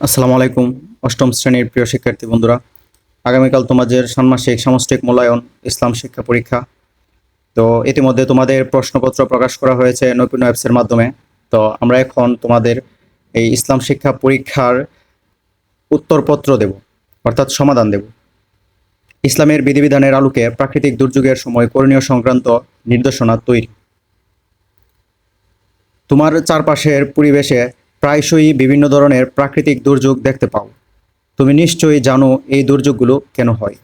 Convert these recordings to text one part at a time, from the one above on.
আসসালামু আলাইকুম, অষ্টম শ্রেণির প্রিয় শিক্ষার্থী বন্ধুরা। আগামীকাল তোমাদের ষান্মাসিক সামষ্টিক মূল্যায়ন, ইসলাম শিক্ষা পরীক্ষা। তো ইতিমধ্যে তোমাদের প্রশ্নপত্র প্রকাশ করা হয়েছে নৈপুণ্য অ্যাপসের মাধ্যমে। তো আমরা এখন তোমাদের এই ইসলাম শিক্ষা পরীক্ষার উত্তরপত্র দেব, অর্থাৎ সমাধান দেব। ইসলামের বিধিবিধানের আলোকে প্রাকৃতিক দুর্যোগের সময় করণীয় সংক্রান্ত নির্দেশনা তৈরি। তোমার চারপাশের পরিবেশে প্রায়শই বিভিন্ন ধরনের প্রাকৃতিক দুর্যোগ দেখতে পাও। তুমি নিশ্চয়ই জানো এই দুর্যোগগুলো কেন হয়।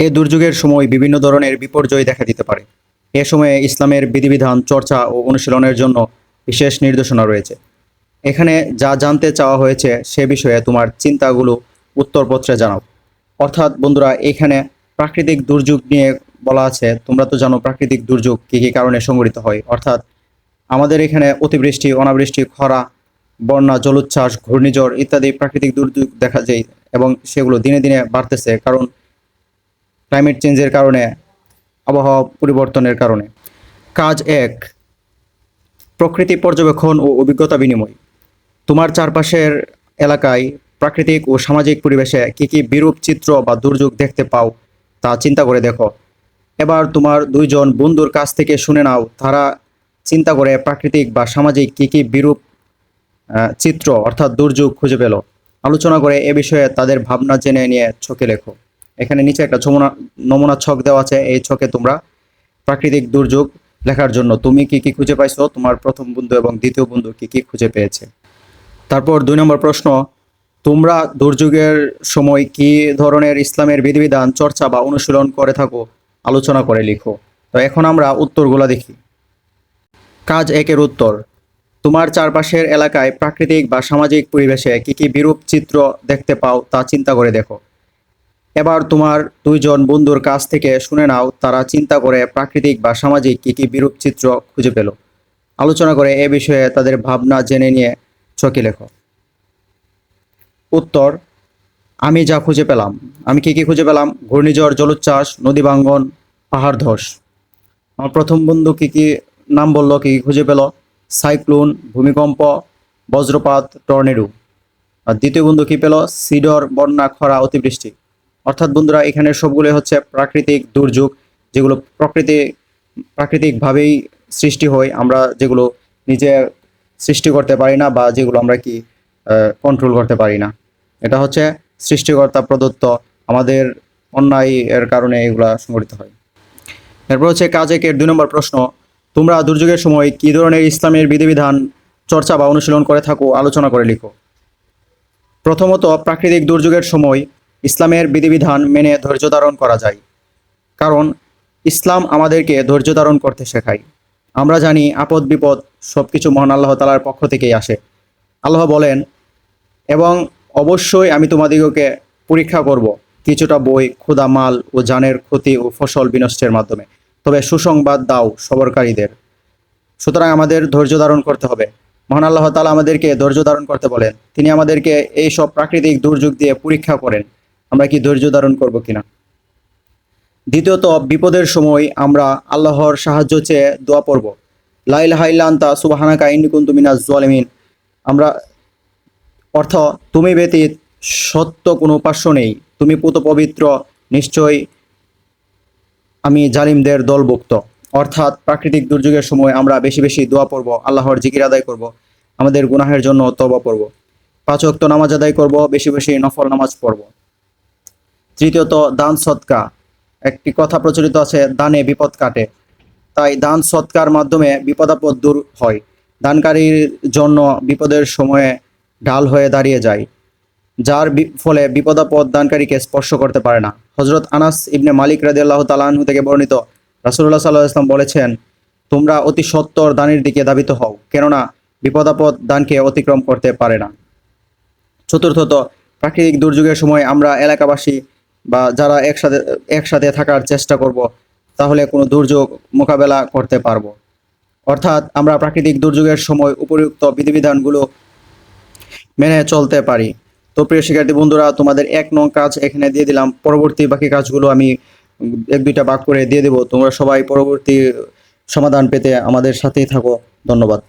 এই দুর্যোগের সময় বিভিন্ন ধরনের বিপর্যয় দেখা দিতে পারে। এ সময়ে ইসলামের বিধিবিধান, চর্চা ও অনুশীলনের জন্য বিশেষ নির্দেশনা রয়েছে। এখানে যা জানতে চাওয়া হয়েছে সে বিষয়ে তোমার চিন্তাগুলো উত্তরপত্রে জানাও। অর্থাৎ বন্ধুরা, এখানে প্রাকৃতিক দুর্যোগ নিয়ে বলা আছে। তোমরা তো জানো প্রাকৃতিক দুর্যোগ কী কী কারণে সংঘটিত হয়। অর্থাৎ আমাদের এখানে অতিবৃষ্টি, অনাবৃষ্টি, খরা বন্যা, জলোচ্ছ্বাস, ঘূর্ণিঝড় ইত্যাদি প্রাকৃতিক দুর্যোগ দেখা যায় এবং সেগুলো দিনে দিনে বাড়তেছে কারণ ক্লাইমেট চেঞ্জের কারণে, আবহাওয়া পরিবর্তনের কারণে। কাজ এক, প্রকৃতি পর্যবেক্ষণ ও অভিজ্ঞতা বিনিময়। তোমার চারপাশের এলাকায় প্রাকৃতিক ও সামাজিক পরিবেশে কী কী বিরূপ চিত্র বা দুর্যোগ দেখতে পাও তা চিন্তা করে দেখো। এবার তোমার দুইজন বন্ধুর কাছ থেকে শুনে নাও, তারা চিন্তা করে প্রাকৃতিক বা সামাজিক কী কী বিরূপ চিত্র অর্থাৎ দুর্যোগ খুঁজে পেল। আলোচনা করে এ বিষয়ে তাদের ভাবনা জেনে নিয়ে ছকে লেখো। এখানে নিচে একটা নমুনা নমুনা ছক দেওয়া আছে। এই ছকে তোমরা প্রাকৃতিক দুর্যোগ লেখার জন্য তুমি কি কি খুঁজে পাইছো? তোমার প্রথম বন্ধু এবং দ্বিতীয় বন্ধু কি কি খুঁজে পেয়েছে? তারপর দুই নম্বর প্রশ্ন, তোমরা দুর্যোগের সময় কি ধরনের ইসলামের বিধিবিধান, চর্চা বা অনুশীলন করে থাকো? আলোচনা করে লিখো। তো এখন আমরা উত্তরগুলো দেখি। কাজ একের উত্তর। তোমার চারপাশের এলাকায় প্রাকৃতিক বা সামাজিক পরিবেশে কি কি বিরূপ চিত্র দেখতে পাও তা চিন্তা করে দেখো। এবার তোমার দুইজন বন্ধুর কাছ থেকে শুনে নাও, তারা চিন্তা করে প্রাকৃতিক বা সামাজিক কি কি বিরূপ চিত্র খুঁজে পেল। আলোচনা করে এ বিষয়ে তাদের ভাবনা জেনে নিয়ে চকি লেখো। উত্তর, আমি যা খুঁজে পেলাম, আমি কি কি খুঁজে পেলাম? ঘূর্ণিঝড়, জলোচ্ছ্বাস, নদী ভাঙ্গন, পাহাড় ধস। আমার প্রথম বন্ধু কি কি নাম বলল, কি কি খুঁজে পেল? সাইক্লোন, ভূমিকম্প, বজ্রপাত, টর্নেডো। আর দ্বিতীয় বন্ধু কি পেল? সিডর, বন্যা, খরা, অতিবৃষ্টি। অর্থাৎ বন্ধুরা, এখানে সবগুলো হচ্ছে প্রাকৃতিক দুর্যোগ, যেগুলো প্রকৃতি, প্রাকৃতিকভাবেই সৃষ্টি হয়। আমরা যেগুলো নিজে সৃষ্টি করতে পারি না বা যেগুলো আমরা কি কন্ট্রোল করতে পারি না। এটা হচ্ছে সৃষ্টিকর্তা প্রদত্ত আমাদের অন্যায় এর কারণে এগুলা সংঘটিত হয়। এরপর হচ্ছে কাজেকের দুই নম্বর প্রশ্ন তোমরা দুর্যোগের সময় কী ধরনের ইসলামের বিধিবিধান, চর্চা বা অনুশীলন করে থাকো, আলোচনা করে লিখো। প্রথমত, প্রাকৃতিক দুর্যোগের সময় ইসলামের বিধিবিধান মেনে ধৈর্য ধারণ করা যায়। কারণ, ইসলাম আমাদেরকে ধৈর্য ধারণ করতে শেখায়। আমরা জানি আপদ, বিপদ সব কিছু মহান আল্লাহ তালার পক্ষ থেকেই আসে। আল্লাহ বলেন, এবং অবশ্যই আমি তোমাদিগকে পরীক্ষা করব কিছুটা বই, ক্ষুদা মাল ও জানের ক্ষতি ও ফসল বিনষ্টের মাধ্যমে। তবে সুসংবাদ দাও সবরকারীদের। সুতরাং আমাদের ধৈর্য ধারণ করতে হবে। মহান আল্লাহ তালা আমাদেরকে ধৈর্য ধারণ করতে বলেন, তিনি আমাদেরকে এই সব প্রাকৃতিক দুর্যোগ দিয়ে পরীক্ষা করেন, আমরা কি ধৈর্য ধারণ করব কিনা? দ্বিতীয়ত, বিপদের সময় আমরা আল্লাহর সাহায্য চেয়ে দোয়া পড়ব। লাইল হাইলান্তা সুবাহানাকা ইন্নিকুন্তু মিনাজ জোয়ালিমিন আমরা অর্থ তুমি ব্যতীত সত্য কোনো উপাস্য নেই। তুমি পুত পবিত্র নিশ্চয় আমি জালিমদের দলভুক্ত। অর্থাৎ প্রাকৃতিক দুর্যোগের সময় আমরা বেশি বেশি দোয়া পড়ব, আল্লাহর জিকির আদায় করব, আমাদের গুনাহের জন্য তবা পড়ব। পাঁচ ওয়াক্ত নামাজ আদায় করব, বেশি বেশি নফল নামাজ পড়ব। তৃতীয়ত, দান সৎকা। একটি কথা প্রচলিত আছে, দানে বিপদ কাটে। তাই দান সৎকার মাধ্যমে বিপদাপদ দূর হয়। দানকারীর জন্য বিপদের সময়ে ঢাল হয়ে দাঁড়িয়ে যায়, যার ফলে বিপদাপদ দানকারীকে স্পর্শ করতে পারে না। হজরত আনাস ইবনে মালিক রাদিয়াল্লাহু তালাহু থেকে বর্ণিত রাসুল্লাহ সাল্লাহ ইসলাম বলেছেন, তোমরা অতি সত্তর দানের দিকে দাবিত হও, কেননা বিপদাপদ দানকে অতিক্রম করতে পারে না। চতুর্থত, প্রাকৃতিক দুর্যোগের সময় আমরা এলাকাবাসী বা যারা একসাথে একসাথে থাকার চেষ্টা করব, তাহলে কোনো দুর্যোগ মোকাবেলা করতে পারব। অর্থাৎ আমরা প্রাকৃতিক দুর্যোগের সময় উপযুক্ত বিধিবিধানগুলো মেনে চলতে পারি। তো প্রিয় শিক্ষার্থী বন্ধুরা, তোমাদের এক নং কাজ এখানে দিয়ে দিলাম। পরবর্তী বাকি কাজগুলো আমি এক দুইটা বাক করে দিয়ে দেবো। তোমরা সবাই পরবর্তী সমাধান পেতে আমাদের সাথেই থাকো। ধন্যবাদ।